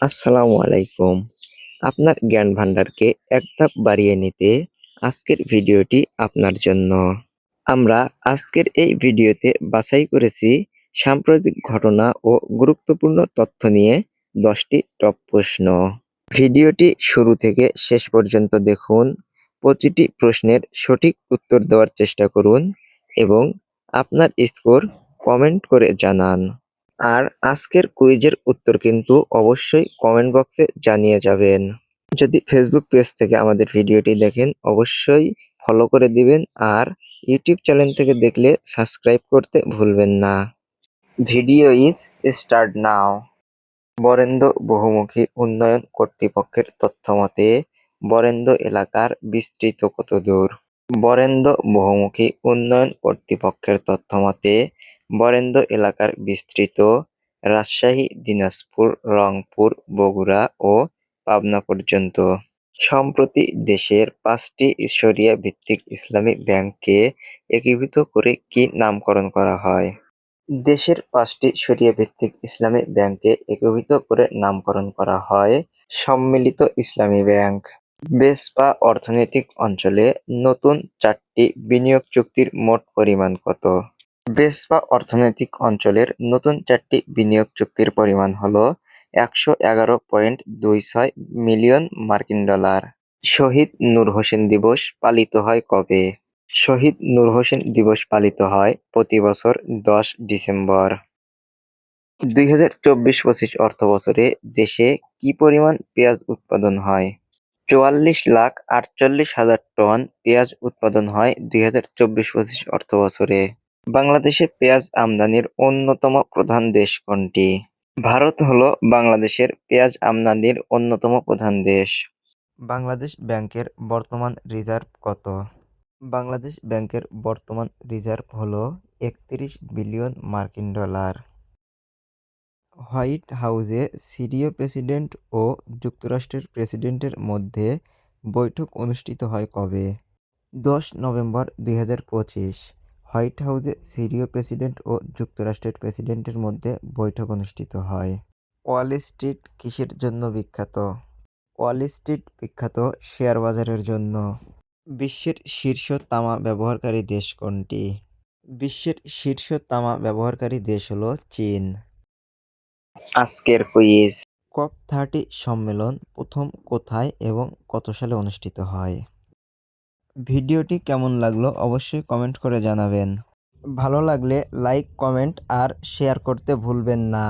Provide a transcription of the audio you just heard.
আসসালামু আলাইকুম। আপনার জ্ঞান ভান্ডারকে এক ধাপ বাড়িয়ে নিতে আজকের ভিডিওটি আপনার জন্য। আমরা আজকের এই ভিডিওতে বাছাই করেছি সাম্প্রতিক ঘটনা ও গুরুত্বপূর্ণ তথ্য নিয়ে দশটি টপ প্রশ্ন। ভিডিওটি শুরু থেকে শেষ পর্যন্ত দেখুন, প্রতিটি প্রশ্নের সঠিক উত্তর দেওয়ার চেষ্টা করুন এবং আপনার স্কোর কমেন্ট করে জানান। আর আজকের কুইজের উত্তর কিন্তু অবশ্যই কমেন্ট বক্সে জানিয়ে যাবেন। যদি ফেসবুক পেজ থেকে আমাদের ভিডিওটি দেখেন, অবশ্যই ফলো করে দিবেন আর ইউটিউব চ্যানেল থেকে দেখলে সাবস্ক্রাইব করতে ভুলবেন না। Video is start now Barendra বহুমুখী উন্নয়ন কর্তৃপক্ষের তথ্যমতে বরেন্দ্র এলাকার বিস্তৃত কত দূর বরেন্দ্র বহুমুখী উন্নয়ন কর্তৃপক্ষের তথ্যমতে বরেন্দ্র এলাকার বিস্তৃত রাজশাহী, দিনাজপুর, রংপুর, বগুড়া ও পাবনা পর্যন্ত। সম্প্রতি দেশের পাঁচটি ঈশ্বরিয়া ভিত্তিক ইসলামী ব্যাংককে একীভূত করে কি নামকরণ করা হয়? দেশের পাঁচটি শরিয়া ভিত্তিক ইসলামী ব্যাংকে একীভূত করে নামকরণ করা হয় সম্মিলিত ইসলামী ব্যাংক। বেসপা অর্থনৈতিক অঞ্চলে নতুন চারটি বিনিয়োগ চুক্তির মোট পরিমাণ কত? বেসপা অর্থনৈতিক অঞ্চলের নতুন চারটি বিনিয়োগ চুক্তির পরিমাণ হলো একশো এগারো পয়েন্ট দুই ছয় মিলিয়ন মার্কিন ডলার। শহীদ নূর হোসেন দিবস পালিত হয় কবে? শহীদ নূর হোসেন দিবস পালিত হয় প্রতি বছর দশ ডিসেম্বর। দুই হাজার চব্বিশ পঁচিশ অর্থ বছরে দেশে কি পরিমাণ পেঁয়াজ উৎপাদন হয়? চুয়াল্লিশ লাখ আটচল্লিশ হাজার টন পেঁয়াজ উৎপাদন হয় দুই হাজার চব্বিশ পঁচিশ অর্থ বছরে বাংলাদেশে পেঁয়াজ আমদানির অন্যতম প্রধান দেশ কোনটি? ভারত হলো বাংলাদেশের পেঁয়াজ আমদানির অন্যতম প্রধান দেশ। বাংলাদেশ ব্যাংকের বর্তমান রিজার্ভ কত? বাংলাদেশ ব্যাংকের বর্তমান রিজার্ভ হলো একত্রিশ বিলিয়ন মার্কিন ডলার। হোয়াইট হাউসে সিরীয় প্রেসিডেন্ট ও যুক্তরাষ্ট্রের প্রেসিডেন্টের মধ্যে বৈঠক অনুষ্ঠিত হয় কবে? দশ নভেম্বর দুই হাজার পঁচিশ। হোয়াইট হাউসে সিরীয় প্রেসিডেন্ট ও যুক্তরাষ্ট্রের প্রেসিডেন্টের মধ্যে বৈঠক অনুষ্ঠিত হয়। ওয়াল স্ট্রিট কিসের জন্য বিখ্যাত? ওয়াল স্ট্রিট বিখ্যাত শেয়ার বাজারের জন্য। বিশ্বের শীর্ষ তামা ব্যবহারকারী দেশ কোনটি? বিশ্বের শীর্ষ তামা ব্যবহারকারী দেশ হলো চীন। আজকের কুইজ। কপ থার্টি সম্মেলন প্রথম কোথায় এবং কত সালে অনুষ্ঠিত হয়? ভিডিওটি কেমন লাগল অবশ্যই কমেন্ট করে জানাবেন। ভালো লাগলে লাইক, কমেন্ট আর শেয়ার করতে ভুলবেন না।